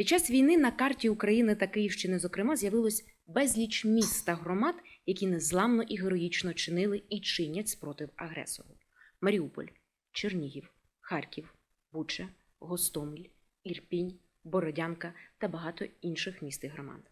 Під час війни на карті України та Київщини, зокрема, з'явилось безліч міст та громад, які незламно і героїчно чинили і чинять спротив агресору: Маріуполь, Чернігів, Харків, Буча, Гостомель, Ірпінь, Бородянка та багато інших міст і громад.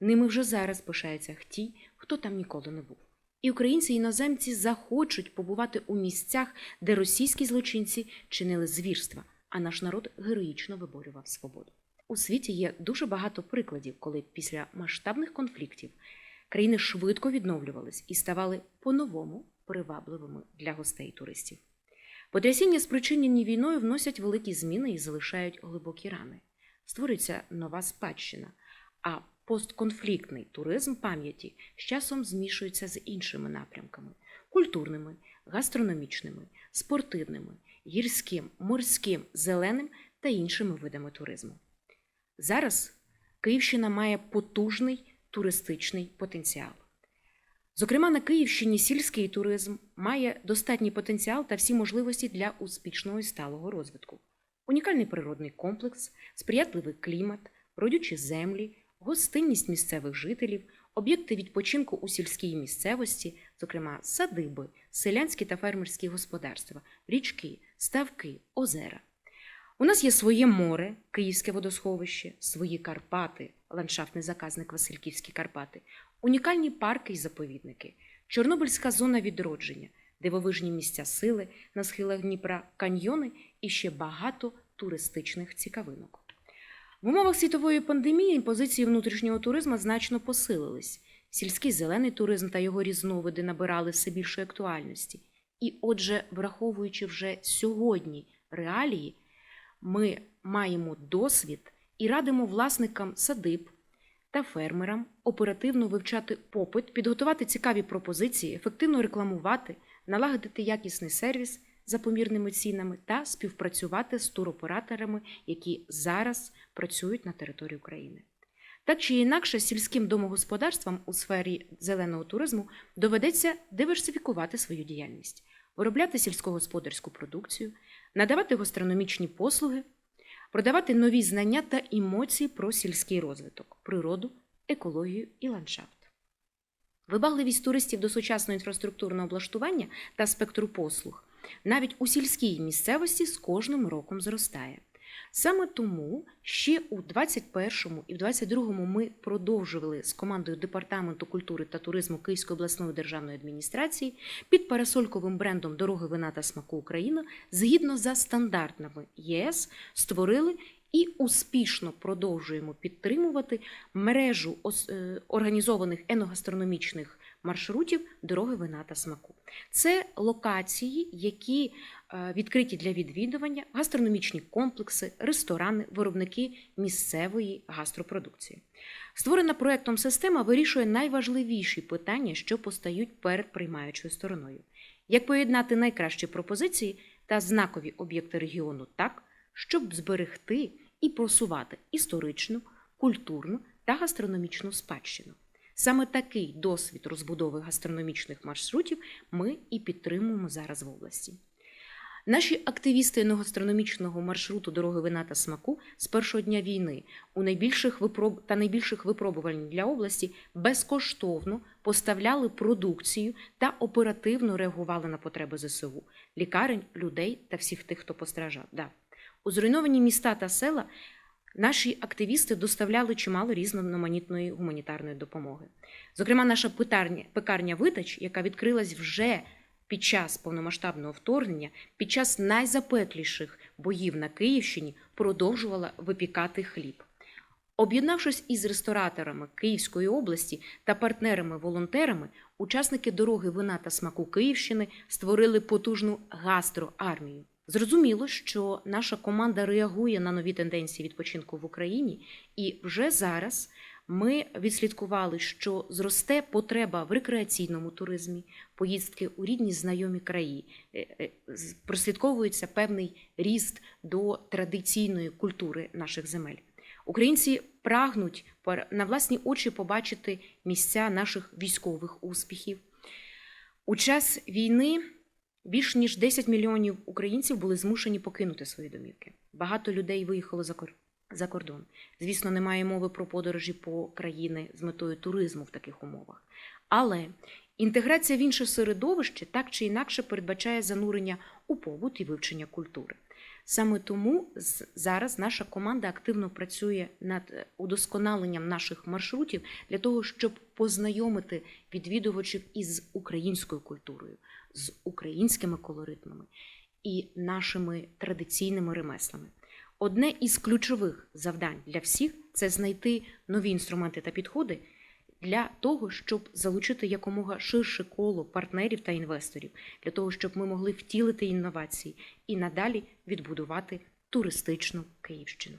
Ними вже зараз пишаються ті, хто там ніколи не був. І українці іноземці захочуть побувати у місцях, де російські злочинці чинили звірства, а наш народ героїчно виборював свободу. У світі є дуже багато прикладів, коли після масштабних конфліктів країни швидко відновлювались і ставали по-новому привабливими для гостей і туристів. Потрясіння, спричинені війною, вносять великі зміни і залишають глибокі рани. Створюється нова спадщина, а постконфліктний туризм пам'яті з часом змішується з іншими напрямками культурними, гастрономічними, спортивними, гірським, морським, зеленим та іншими видами туризму. Зараз Київщина має потужний туристичний потенціал. Зокрема, на Київщині сільський туризм має достатній потенціал та всі можливості для успішного і сталого розвитку. Унікальний природний комплекс, сприятливий клімат, родючі землі, гостинність місцевих жителів, об'єкти відпочинку у сільській місцевості, зокрема садиби, селянські та фермерські господарства, річки, ставки, озера. У нас є своє море, Київське водосховище, свої Карпати, ландшафтний заказник Васильківські Карпати, унікальні парки і заповідники, Чорнобильська зона відродження, дивовижні місця сили на схилах Дніпра, каньйони і ще багато туристичних цікавинок. В умовах світової пандемії позиції внутрішнього туризму значно посилились. Сільський зелений туризм та його різновиди набирали все більшої актуальності. І, отже, враховуючи вже сьогодні реалії, ми маємо досвід і радимо власникам садиб та фермерам оперативно вивчати попит, підготувати цікаві пропозиції, ефективно рекламувати, налагодити якісний сервіс за помірними цінами та співпрацювати з туроператорами, які зараз працюють на території України. Так чи інакше, сільським домогосподарствам у сфері зеленого туризму доведеться диверсифікувати свою діяльність, виробляти сільськогосподарську продукцію, надавати гастрономічні послуги, продавати нові знання та емоції про сільський розвиток, природу, екологію і ландшафт. Вибагливість туристів до сучасного інфраструктурного облаштування та спектру послуг навіть у сільській місцевості з кожним роком зростає. Саме тому ще у 21-му і в 22-му ми продовжували з командою Департаменту культури та туризму Київської обласної державної адміністрації під парасольковим брендом Дороги вина та смаку Україна згідно за стандартами ЄС створили і успішно продовжуємо підтримувати мережу е, організованих еногастрономічних маршрутів дороги вина та смаку. Це локації, які е, відкриті для відвідування, гастрономічні комплекси, ресторани, виробники місцевої гастропродукції. Створена проектом система вирішує найважливіші питання, що постають перед приймаючою стороною. Як поєднати найкращі пропозиції та знакові об'єкти регіону так, щоб зберегти і просувати історичну, культурну та гастрономічну спадщину. Саме такий досвід розбудови гастрономічних маршрутів ми і підтримуємо зараз в області. Наші активісти гастрономічного маршруту дороги вина та смаку з першого дня війни у найбільших випроб... та найбільших випробувань для області безкоштовно поставляли продукцію та оперативно реагували на потреби ЗСУ, лікарень, людей та всіх тих, хто постраждав. Да. У зруйновані міста та села наші активісти доставляли чимало різноманітної гуманітарної допомоги. Зокрема, наша пекарня, пекарня Витач, яка відкрилась вже під час повномасштабного вторгнення, під час найзапекліших боїв на Київщині, продовжувала випікати хліб. Об'єднавшись із рестораторами Київської області та партнерами-волонтерами, учасники дороги вина та смаку Київщини створили потужну гастроармію. Зрозуміло, що наша команда реагує на нові тенденції відпочинку в Україні, і вже зараз ми відслідкували, що зросте потреба в рекреаційному туризмі, поїздки у рідні знайомі краї. Е, е, Прослідковується певний ріст до традиційної культури наших земель. Українці прагнуть на власні очі побачити місця наших військових успіхів. У час війни більш ніж 10 мільйонів українців були змушені покинути свої домівки. Багато людей виїхало за, кор... за кордон. Звісно, немає мови про подорожі по країни з метою туризму в таких умовах. Але інтеграція в інше середовище так чи інакше передбачає занурення у побут і вивчення культури. Саме тому зараз наша команда активно працює над удосконаленням наших маршрутів для того, щоб познайомити відвідувачів із українською культурою, з українськими колоритмами і нашими традиційними ремеслами. Одне із ключових завдань для всіх це знайти нові інструменти та підходи для того, щоб залучити якомога ширше коло партнерів та інвесторів, для того, щоб ми могли втілити інновації і надалі відбудувати туристичну Київщину.